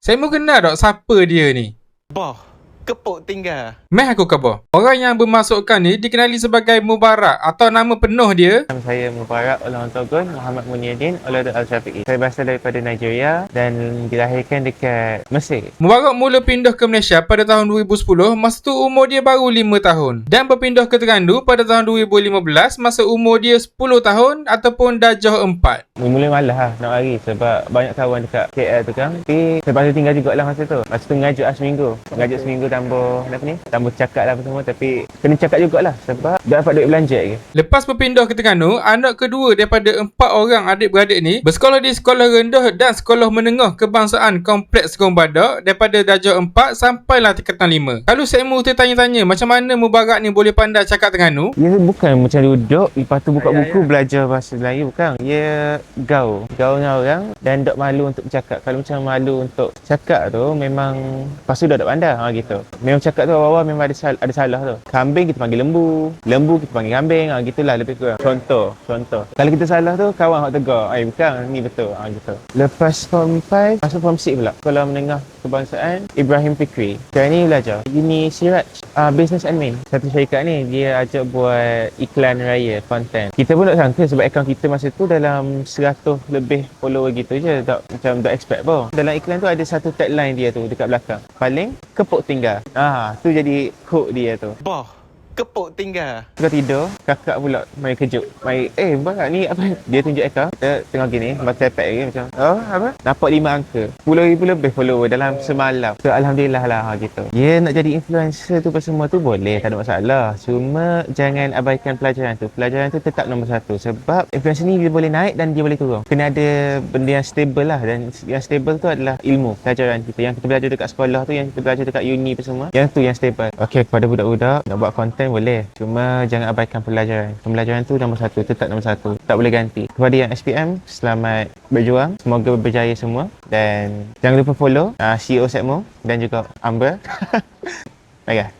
Saya mau kenal tak siapa dia ni? Boh, kepuk tinggal. Meh aku khabar. Orang yang bermasukkan ni dikenali sebagai Mubarak atau nama penuh dia Nama saya Mubarak Ulang Togun Muhammad Muniadin Olada Al-Syafi'i. Saya berasal daripada Nigeria dan dilahirkan dekat Mesir. Mubarak mula pindah ke Malaysia pada tahun 2010 masa tu umur dia baru 5 tahun dan berpindah ke Terengganu pada tahun 2015 masa umur dia 10 tahun ataupun darjah 4. Mula-mula malas lah nak lari sebab banyak kawan dekat KL tu kan. Tapi terpaksa tinggal jugalah masa tu. Masa tu ngajuk lah seminggu. Ngajuk seminggu tambah apa ni? Tambah cakap lah apa semua tapi kena cakap jugalah sebab tak dapat duit belanja lagi. Lepas berpindah ke Terengganu, anak kedua daripada empat orang adik-beradik ni bersekolah di sekolah rendah dan sekolah menengah kebangsaan Kompleks Gong Badak daripada darjah 4 sampailah tingkatan 5. Kalau saya mau tertanya-tanya macam mana Mubarak ni boleh pandai cakap Terengganu, Ia bukan macam duduk lepas tu buka buku belajar bahasa Melayu bukan. Ia gaul. Gaul dengan orang dan dok malu untuk bercakap. Kalau macam malu untuk cakap tu memang lepas tu dah tak pandai ha gitu. Memang cakap tu awal-awal memang ada sal- ada salah tu. Kambing kita panggil lembu, lembu kita panggil kambing ha gitulah lebih kurang. Contoh, contoh. Kalau kita salah tu kawan hak tegur. Eh bukan ni betul ha gitu. Lepas form 5 masuk form 6 pula. Sekolah menengah kebangsaan Ibrahim Fikri. Sekarang ni belajar Uni Siraj uh, Business Admin. Satu syarikat ni dia ajak buat iklan raya konten. Kita pun tak sangka sebab akaun kita masa tu dalam 100 lebih follower gitu je. Tak macam tak expect pun. Dalam iklan tu ada satu tagline dia tu dekat belakang. Paling kepuk tinggal. Ah, tu jadi quote dia tu. Boh, kepuk tinggal. Tengah tidur, kakak pula main kejut. Main, eh Barak ni apa? Dia tunjuk akaun. Dia tengah gini, mata tepek lagi macam, oh apa? Nampak lima angka. 10 ribu lebih follower dalam semalam. So Alhamdulillah lah ha, gitu. Ya nak jadi influencer tu apa semua tu boleh, tak ada masalah. Cuma jangan abaikan pelajaran tu. Pelajaran tu tetap nombor satu. Sebab influencer ni dia boleh naik dan dia boleh turun. Kena ada benda yang stable lah. Dan yang stable tu adalah ilmu, pelajaran kita. Yang kita belajar dekat sekolah tu, yang kita belajar dekat uni apa semua. Yang tu yang stable. Okey, kepada budak-budak nak buat konten boleh. Cuma jangan abaikan pelajaran. Pembelajaran tu nombor satu, tetap nombor satu. Tak boleh ganti. Kepada yang SPM, selamat berjuang. Semoga berjaya semua. Dan jangan lupa follow uh, CEO Setmo dan juga Amber. Baiklah.